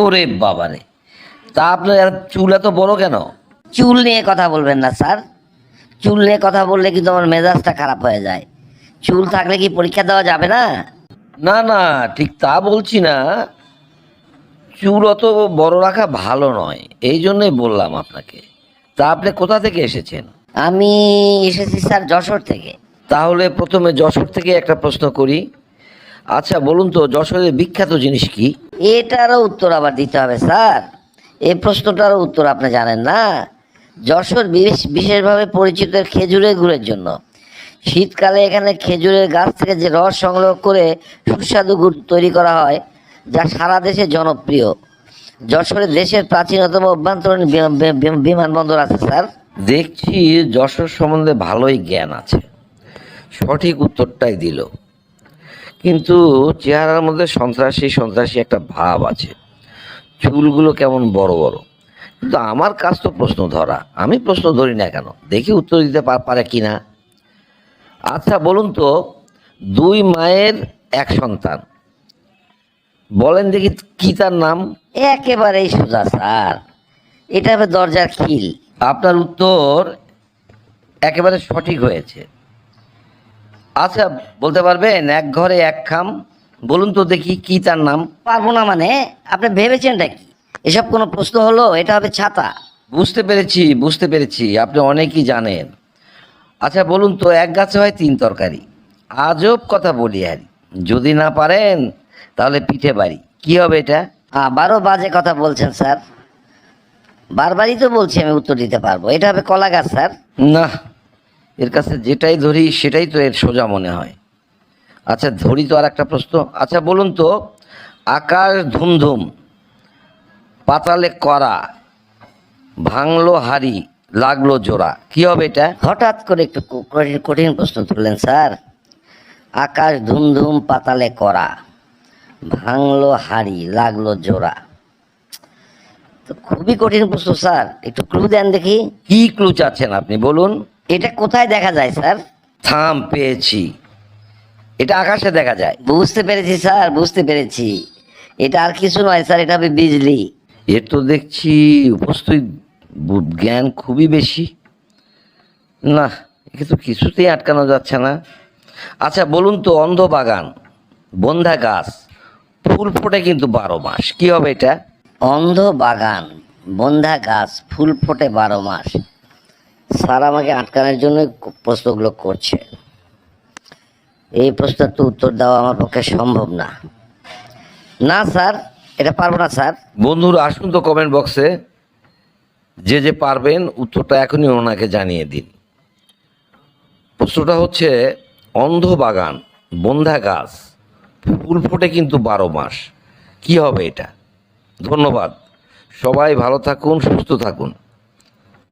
ওরে বাবারে। তা আপনার চুল এত বড় কেন? চুল নিয়ে কথা বলবেন না স্যার। চুল নিয়ে কথা বললে কিন্তু আমার মেজাজটা খারাপ হয়ে যায়। চুল থাকলে কি পরীক্ষা দেওয়া যাবে না? না না ঠিক তা বলছি না। চুল অত বড় রাখা ভালো নয় এই জন্যই বললাম আপনাকে। তা আপনি কোথা থেকে এসেছেন? আমি এসেছি স্যার যশোর থেকে। তাহলে প্রথমে যশোর থেকে একটা প্রশ্ন করি। আচ্ছা বলুন তো যশোরের বিখ্যাত জিনিস কি? এটারও উত্তর আবার দিতে হবে স্যার। এই প্রশ্নটারও উত্তর আপনি জানেন না। যশোর বিশেষ বিশেষভাবে পরিচিত খেজুরের গুড়ের জন্য। শীতকালে এখানে খেজুরের গাছ থেকে যে রস সংগ্রহ করে সুস্বাদু গুড় তৈরি করা হয় যা সারা দেশে জনপ্রিয়। যশোরে দেশের প্রাচীনতম অভ্যন্তরীণ বিমানবন্দর আছে স্যার। দেখছি যশোর সম্বন্ধে ভালোই জ্ঞান আছে। সঠিক উত্তরটাই দিল। কিন্তু চেহারার মধ্যে সন্ত্রাসী সন্ত্রাসী একটা ভাব আছে। চুলগুলো কেমন বড় বড়। কিন্তু আমার কাজ তো প্রশ্ন ধরা। আমি প্রশ্ন ধরি না কেন? দেখি উত্তর দিতে পারে কি না? আচ্ছা বলুন তো দুই মায়ের এক সন্তান। বলেন দেখি কি তার নাম? একেবারেই সোজা স্যার। এটা হবে দরজার খিল। আপনার উত্তর একেবারে সঠিক হয়েছে। আচ্ছা বলতে পারবেন এক ঘরে এক খাম। বলুন তো দেখি কি তার নাম। পারব না মানে? আপনি ভেবেছেনটা কি? এসব কোনো প্রশ্ন হলো? এটা হবে ছাতা। বুঝতে পেরেছি বুঝতে পেরেছি। আপনি অনেকই জানেন। আচ্ছা বলুন তো এক গাছে হয় তিন তরকারি। আজব কথা বলি আর। যদি না পারেন তাহলে পিঠে বাড়ি। কি হবে এটা? আবারও বাজে কথা বলছেন স্যার। বারবারই তো বলছি আমি উত্তর দিতে পারব। এটা হবে কলা গাছ স্যার। না এর কাছে যেটাই ধরি সেটাই তো এর সোজা মনে হয়। আচ্ছা ধরি তো আর একটা প্রশ্ন। আচ্ছা বলুন তো আকাশ ধুমধুম পাতালে করা ভাঙলো হাড়ি লাগল জোড়া কি হবে এটা? হঠাৎ করে একটু কঠিন- প্রশ্ন তুললেন স্যার। আকাশ ধুমধুম পাতালে করা ভাঙলো হাড়ি লাগল জোড়া। তো খুবই কঠিন প্রশ্ন স্যার। একটু ক্লু দেন দেখি। কি ক্লু চাচ্ছেন আপনি বলুন। এটা কোথায় দেখা যায় স্যার? থাম পেয়েছি। এটা আকাশে দেখা যায়। বুঝতে পেরেছি স্যার বুঝতে পেরেছি। এটা আর কিছু নয় স্যার এটা হবে বিজলি। এর তো দেখছি উপস্থিত জ্ঞান খুবই বেশি। না একে তো কিছুতেই আটকানো যাচ্ছে না। আচ্ছা বলুন তো অন্ধ বাগান বন্ধা গাছ ফুল ফোটে কিন্তু বারো মাস। কি হবে এটা? অন্ধ বাগান বন্ধা গাছ ফুল ফোটে বারো মাস। স্যার আমাকে আটকানোর জন্য প্রশ্নগুলো করছে। এই প্রশ্নের তো উত্তর দেওয়া আমার পক্ষে সম্ভব না। না, স্যার, এটা পারব না, স্যার। বন্ধুর, আসুন তো কমেন্ট বক্সে যে যে পারবেন, উত্তরটা এখনই ওনাকে জানিয়ে দিন। প্রশ্নটা হচ্ছে, অন্ধ বাগান, বন্ধা গাছ, ফুল ফোটে কিন্তু বারো মাস। কি হবে এটা? ধন্যবাদ। সবাই ভালো থাকুন, সুস্থ থাকুন।